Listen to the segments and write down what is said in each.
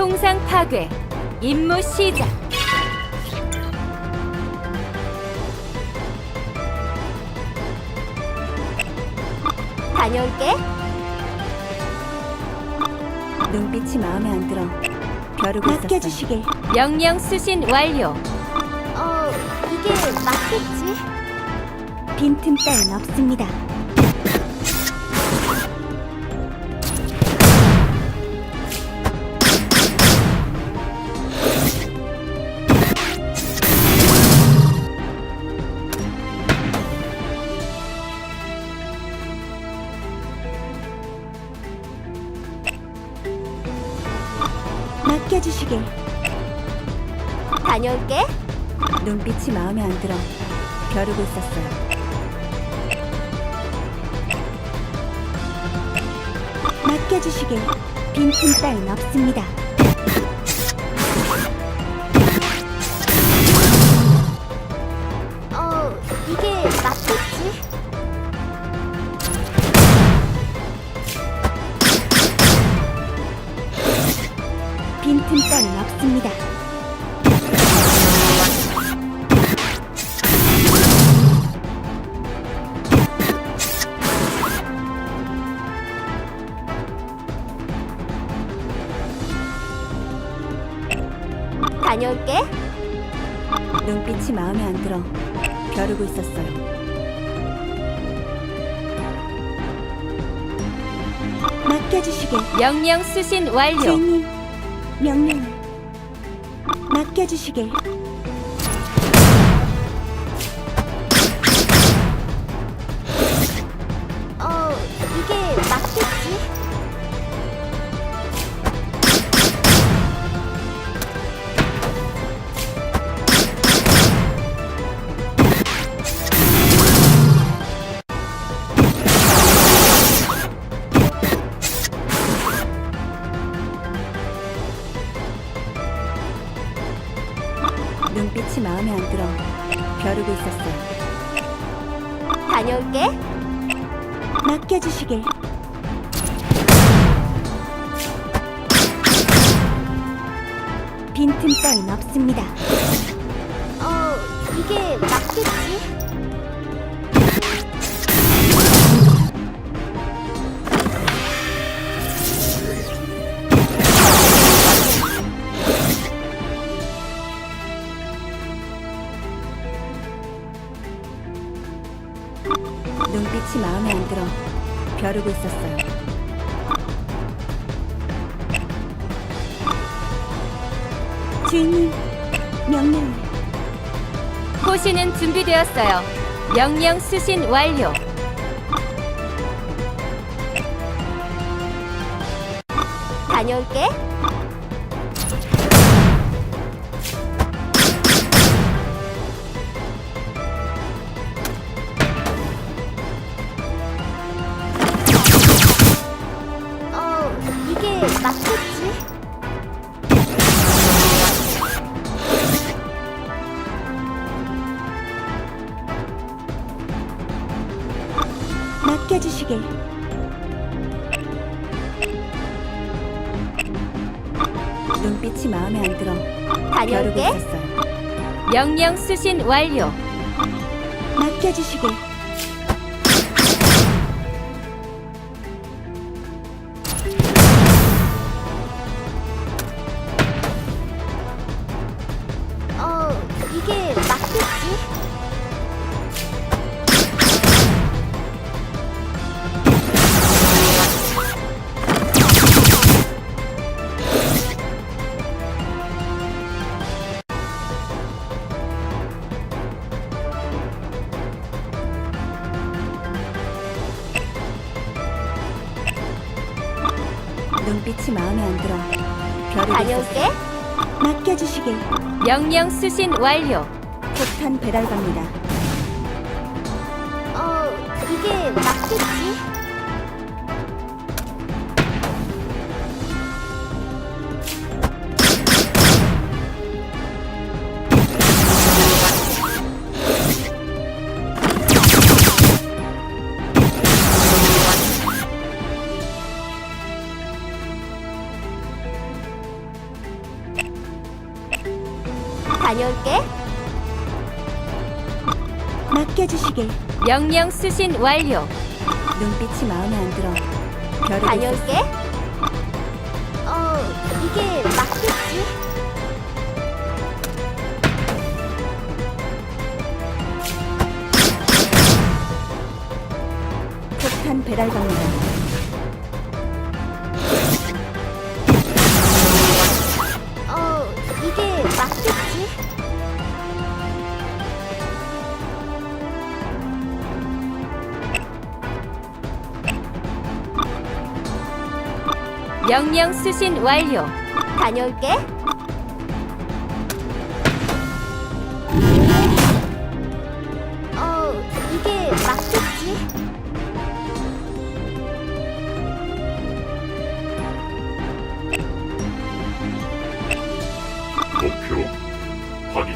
통상 파괴. 임무 시작. 다녀올게. 눈빛이 마음에 안 들어. 벼르고 있었어. 맡겨주시길. 명령 수신 완료. 어, 이게 맞겠지? 빈틈 따윈 없습니다. 맡겨주시길. 다녀올게. 눈빛이 마음에 안 들어. 벼르고 있었어요. 맡겨주시길. 빈틈 따윈 없습니다. 어, 이게 맞겠지? 빈틈 따윈 없습니다. 다녀올게. 눈빛이 마음에 안 들어. 벼르고 있었어요. 맡겨주시길. 명령 수신 완료. 주인님, 명령을 맡겨주시길. 눈빛이 마음에 안 들어. 벼르고 있었어요. 다녀올게. 맡겨주시길. 빈틈 따윈 없습니다. 어, 이게 맞겠지? 벼르고 있었어요. 주인님, 명령을 포신은 준비되었어요. 명령 수신 완료. 다녀올게. 맡겨주시길. 눈빛이 마음에 안 들어. 다녀올게. 있었어요. 명령 수신 완료. 맡겨주시길. 눈빛이 마음에 안 들어. 벼르고 다녀올게. 맡겨주시길. 명령 수신 완료. 폭탄 배달 갑니다. 어, 이게 맞 다녀올게. 맡겨주시게. 명령 수신 완료. 눈빛이 마음에 안 들어. 벼르고 다녀올게. 어, 이게 맞겠지? 폭탄 배달 갑니다. 명령 수신 완료. 다녀올게. 어, 이게 맞겠지? 목표 확인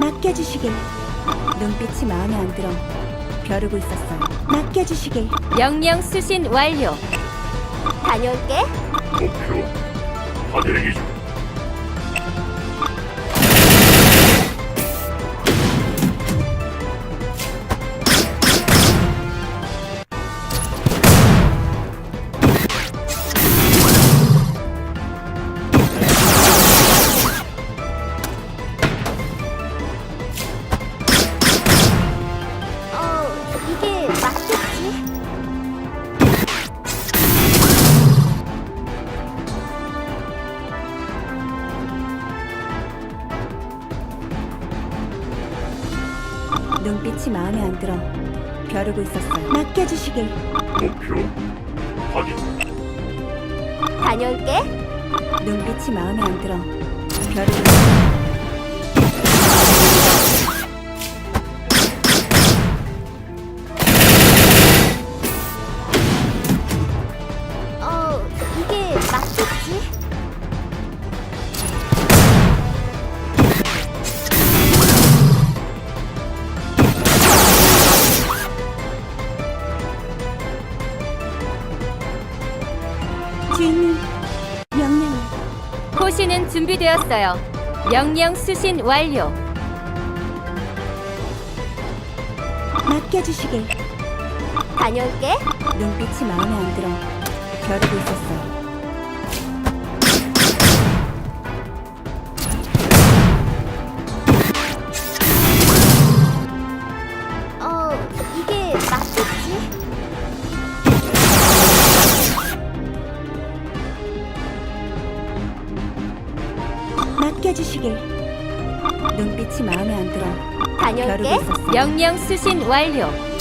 맡겨주시게. 눈빛이 마음에 안 들어. 벼르고 있었어요. 맡겨주시게. 명령 수신 완료. 다녀올게. 목표 확인 대기 중 들어. 벼르고 있었어요. 맡겨주시게. 목표 확인 다녀올게. 눈빛이 마음에 안 들어. 벼르고 있었어요. 준비되었어요. 명령 수신 완료. 맡겨주시게. 다녀올게. 눈빛이 마음에 안 들어. 벼르고 있었어요. 어, 이게 맞겠 맡겨주시게. 눈빛이 마음에 안 들어. 다녀올게. 있었어요. 명령 수신 완료.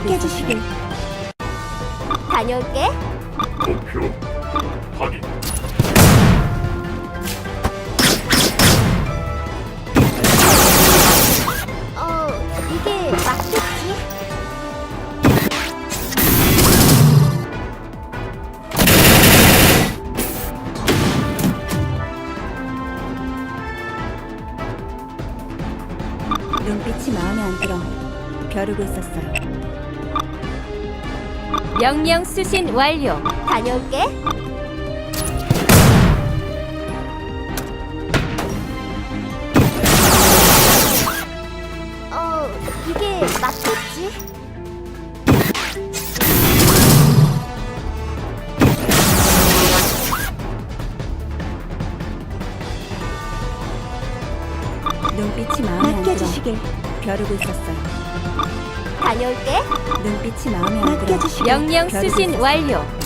벼르고 맡겨주시게. 다녀올게. 목표 확인 어, 이게 맞겠지? 눈빛이 마음에 안 들어. 벼르고 있었어요. 명령 수신 완료. 다녀올게. 어, 이게 맞겠지? 눈빛이 마음에 안 들어. 벼르고 있었어요. 다녀올게. 눈빛이 마음에 안 들어. 명령 수신. 완료.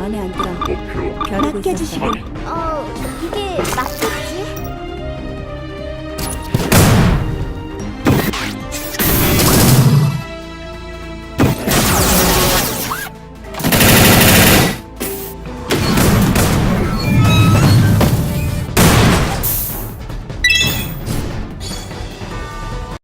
마음에 안 들어. 벼르고 확인.